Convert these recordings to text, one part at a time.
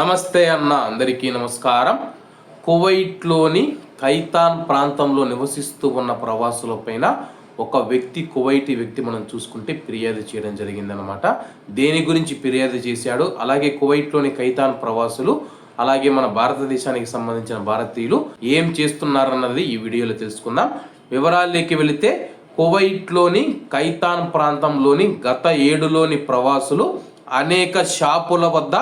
నమస్తే అన్న అందరికీ నమస్కారం. కువైట్లోని ఖైతాన్ ప్రాంతంలో నివసిస్తూ ఉన్న ప్రవాసులపైన ఒక వ్యక్తి కువైటీ వ్యక్తి మనం చూసుకుంటే ఫిర్యాదు చేయడం జరిగిందనమాట దేని గురించి ఫిర్యాదు చేశాడు? అలాగే కువైట్లోని ఖైతాన్ ప్రవాసులు అలాగే మన భారతదేశానికి సంబంధించిన భారతీయులు ఏం చేస్తున్నారన్నది ఈ వీడియోలో తెలుసుకుందాం. వివరాల్లోకి వెళితే కువైట్లోని ఖైతాన్ ప్రాంతంలోని గత ఏడులోని ప్రవాసులు అనేక షాపుల వద్ద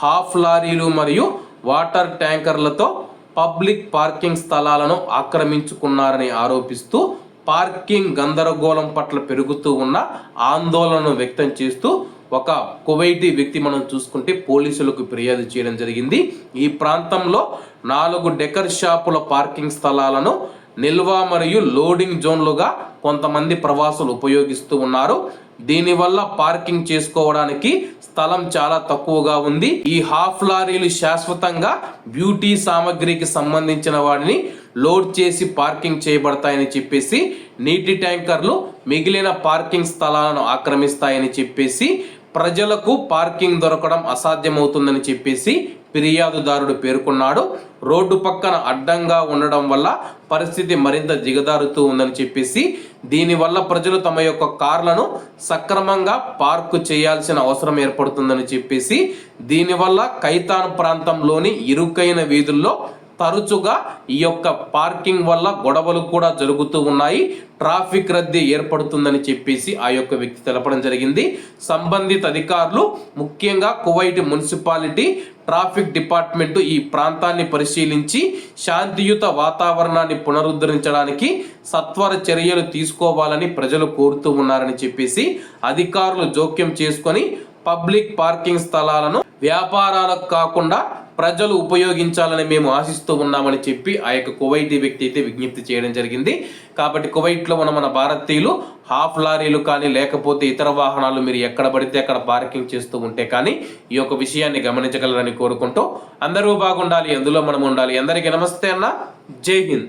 హాఫ్ లారీలు మరియు వాటర్ ట్యాంకర్లతో పబ్లిక్ పార్కింగ్ స్థలాలను ఆక్రమించుకున్నారని ఆరోపిస్తూ పార్కింగ్ గందరగోళం పట్ల పెరుగుతూ ఉన్న ఆందోళనను వ్యక్తం చేస్తూ ఒక కువైటీ వ్యక్తి మనం చూసుకుంటే పోలీసులకు ఫిర్యాదు చేయడం జరిగింది. ఈ ప్రాంతంలో నాలుగు డెకర్ షాపుల పార్కింగ్ స్థలాలను నిల్వ మరియు లోడింగ్ జోన్లుగా కొంతమంది ప్రవాసులు ఉపయోగిస్తూ ఉన్నారు. దీనివల్ల పార్కింగ్ చేసుకోవడానికి స్థలం చాలా తక్కువగా ఉంది. ఈ హాఫ్ లారీలు శాశ్వతంగా బ్యూటీ సామాగ్రికి సంబంధించిన వాటిని లోడ్ చేసి పార్కింగ్ చేయబడతాయని చెప్పేసి నీటి ట్యాంకర్లు మిగిలిన పార్కింగ్ స్థలాలను ఆక్రమిస్తాయని చెప్పేసి ప్రజలకు పార్కింగ్ దొరకడం అసాధ్యమవుతుందని చెప్పేసి ఫిర్యాదుదారుడు పేర్కొన్నాడు. రోడ్డు పక్కన అడ్డంగా ఉండడం వల్ల పరిస్థితి మరింత దిగదారుతూ ఉందని చెప్పేసి దీనివల్ల ప్రజలు తమ యొక్క కార్లను సక్రమంగా పార్కు చేయాల్సిన అవసరం ఏర్పడుతుందని చెప్పేసి దీనివల్ల కైతాన్ ప్రాంతంలోని ఇరుకైన వీధుల్లో తరచుగా ఈ యొక్క పార్కింగ్ వల్ల గొడవలు కూడా జరుగుతూ ఉన్నాయి. ట్రాఫిక్ రద్దీ ఏర్పడుతుందని చెప్పేసి ఆ యొక్క వ్యక్తి తెలపడం జరిగింది. సంబంధిత అధికారులు ముఖ్యంగా కువైట్ మున్సిపాలిటీ ట్రాఫిక్ డిపార్ట్మెంట్ ఈ ప్రాంతాన్ని పరిశీలించి శాంతియుత వాతావరణాన్ని పునరుద్ధరించడానికి సత్వర చర్యలు తీసుకోవాలని ప్రజలు కోరుతూ ఉన్నారని చెప్పేసి అధికారులు జోక్యం చేసుకొని పబ్లిక్ పార్కింగ్ స్థలాలను వ్యాపారాలకు కాకుండా ప్రజలు ఉపయోగించాలని మేము ఆశిస్తూ ఉన్నామని చెప్పి ఆ యొక్క కువైటీ వ్యక్తి అయితే విజ్ఞప్తి చేయడం జరిగింది. కాబట్టి కువైట్లో ఉన్న మన భారతీయులు హాఫ్ లారీలు కానీ లేకపోతే ఇతర వాహనాలు మీరు ఎక్కడ పడితే అక్కడ పార్కింగ్ చేస్తూ ఉంటే కానీ ఈ యొక్క విషయాన్ని గమనించగలరని కోరుకుంటూ అందరూ బాగుండాలి అందులో మనం ఉండాలి. అందరికీ నమస్తే అన్న. జై హింద్.